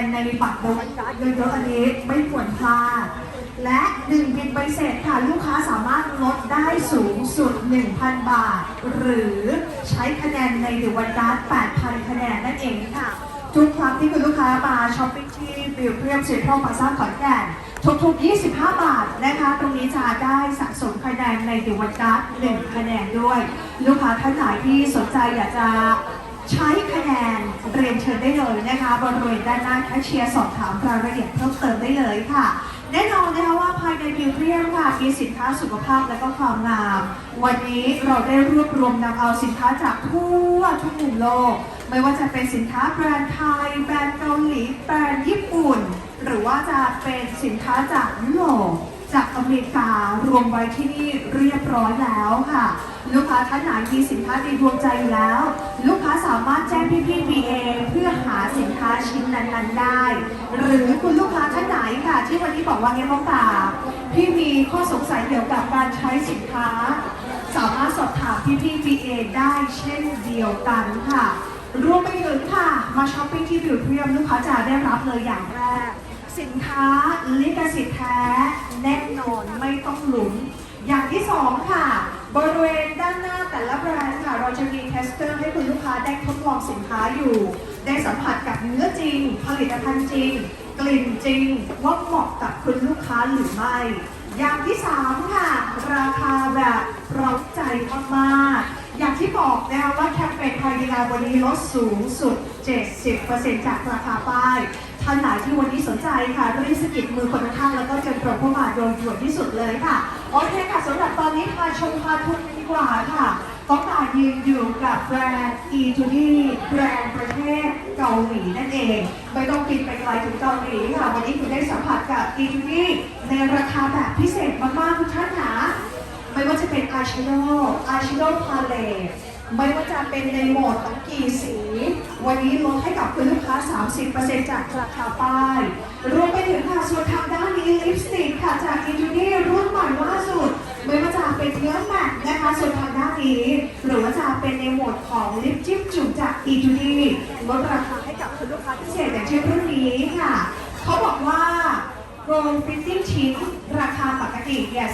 นในบัตรโดนการ์ดเยอะๆอันนี้ไม่ควรพลาดและ1บินใบเสร็จค่ะ ลูกค้าสามารถลดได้สูงสุด 1,000 บาท หรือใช้คะแนนในเดวันการ์ด8,000 คะแนนนั่นเองค่ะ ทุกครั้งที่คุณลูกค้ามาช้อปปิ้งที่บิวเพียมเซ็นทรัลพาซ่าขอนแก่นทุกๆ 25 บาทนะคะ ตรงนี้จะได้สะสมคะแนนในเดวันการ์1คะแนนด้วย ลูกค้าท่านไหนที่สนใจอยากจะ รียนเชิญได้เลยนะคะบริเวณด้านหน้าแคชเชียร์สอบถามรายละเอียดเพิ่มเติมได้เลยค่ะ แน่นอนนะคะว่าภายในบิวเทียมค่ะมีสินค้าสุขภาพและก็ความงาม วันนี้เราได้รวบรวมนำเอาสินค้าจากทั่วทุกมุมโลก ไม่ว่าจะเป็นสินค้าแบรนด์ไทย แบรนด์เกาหลี แบรนด์ญี่ปุ่น หรือว่าจะเป็นสินค้าจากยุโรป จากอเมริการวมไว้ที่นี่เรียบร้อยแล้วค่ะ ลูกค้าท่านไหนมีสินค้าในดวงใจอยู่แล้ว ลูกค้าสามารถแจ้งพี่พี่พีเอเพื่อหาสินค้าชิ้นนั้นๆได้ หรือคุณลูกค้าท่านไหนค่ะ ที่วันนี้บอกว่าเงี้ยน้องตาพี่มีข้อสงสัยเกี่ยวกับการใช้สินค้า สามารถสอบถามพี่พี่พีเอได้เช่นเดียวกันค่ะรวมไปถึงค่ะ มาช้อปปิ้งที่บิวเทียมลูกค้าจะได้รับเลยอย่างแรก สินค้าลิขสิทธิ์แท้แน่นอนไม่ต้องหลุม อย่างที่สองค่ะ บริเวณด้านหน้าแต่ละแบรนด์ค่ะ เราจะมีเทสเตอร์ให้คุณลูกค้าได้ทดลองสินค้าอยู่ ได้สัมผัสกับเนื้อจริง ผลิตภัณฑ์จริง กลิ่นจริง ว่าเหมาะกับคุณลูกค้าหรือไม่อย่างที่สามค่ะ ราคาแบบเราใจมากๆอย่างที่บอกนะคะว่าแคมเปญภายในงาวันนี้ลดสูงสุด 70%จากราคาป้าย ท่านไหนที่วันนี้สนใจค่ะรีบสกิดมือคนข้างแล้วก็เจนตรงเข้ามาโดยด่วนที่สุดเลยค่ะ โอเคค่ะสำหรับตอนนี้พาชมพาทุนกันดีกว่าค่ะต้องการยืนอยู่กับแบรนด์ e 2 d แบรนด์ประเทศเกาหลีนั่นเอง ไม่ต้องบินไปไกลถึงเกาหลีค่ะ วันนี้คุณได้สัมผัสกับ e 2 d ในราคาแบบพิเศษมากๆทุกท่านค่ะไม่ว่าจะเป็นอายแชโดว์อายแชโดว์พาเลต ไม่ว่าจะเป็นในโหมดของกี่สี วันนี้ลดให้กับคุณลูกค้า 30%จากราคาป้าย รวมไปถึงค่ะส่วนทางด้านนี้ลิปสติกค่ะจากอินจูนี่รุ่นใหม่ล่าสุด ไม่ว่าจะเป็นเนื้อแมตต์นะคะส่วนทางด้านนี้ หรือว่าจะเป็นในโหมดของลิปจิ้มจุ่มจากอีจูนี่ลดราคาให้กับคุณลูกค้าพิเศษอย่างเช่นรุ่นนี้ค่ะ เขาบอกว่าโรลฟิตติ้งชิ้นราคาปก ติเนี่ย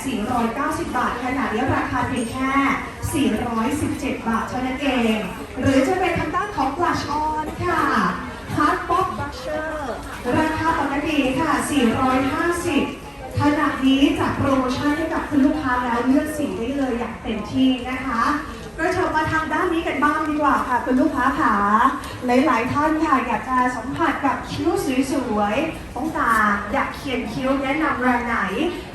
490 บาทขนาดนี้ราคาเพียงแค่ 417 บาทเท่านั้นเอง หรือจะเป็นทางด้านของ Blush On ค่ะ Hard Pop Blusher ราคาปกติค่ะ 450 ขณะนี้จากโปรโมชั่นให้กับคุณลูกค้าแล้วเลือกสีได้เลยอย่างเต็มที่นะคะ กระเถิบมาทางด้านนี้กันบ้างดีกว่าค่ะ คุณลูกค้าขาหลายๆท่านค่ะอยากจะสัมผัสกับคิ้วสวยๆต้องการอยากเขียนคิ้วแนะนำแบรนด์ไหน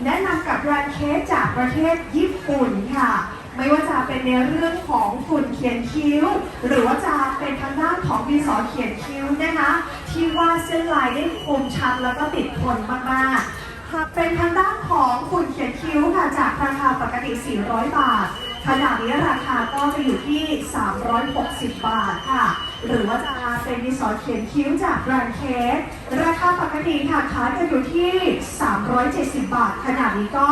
แนะนำกับแบรนด์เคสจากประเทศญี่ปุ่นค่ะไม่ว่าจะเป็นในเรื่องของฝุ่นเขียนคิ้ว หรือว่าจะเป็นทางด้านของดินสอเขียนคิ้วนะคะ ที่ว่าดเส้นลายได้คมชัดแล้วก็ติดทนมากๆหากเป็นทางด้านของฝุ่นเขียนคิ้วค่ะจากราคาปกติ 400 บาท ขนาดนี้ราคาก็จะอยู่ที่ 360 บาทค่ะ หรือว่าจะเป็นดินสอเขียนคิ้วจากแบรนด์เคสราคาปกติค่ะขายจะอยู่ที่ 370 บาท ขนาดนี้ก็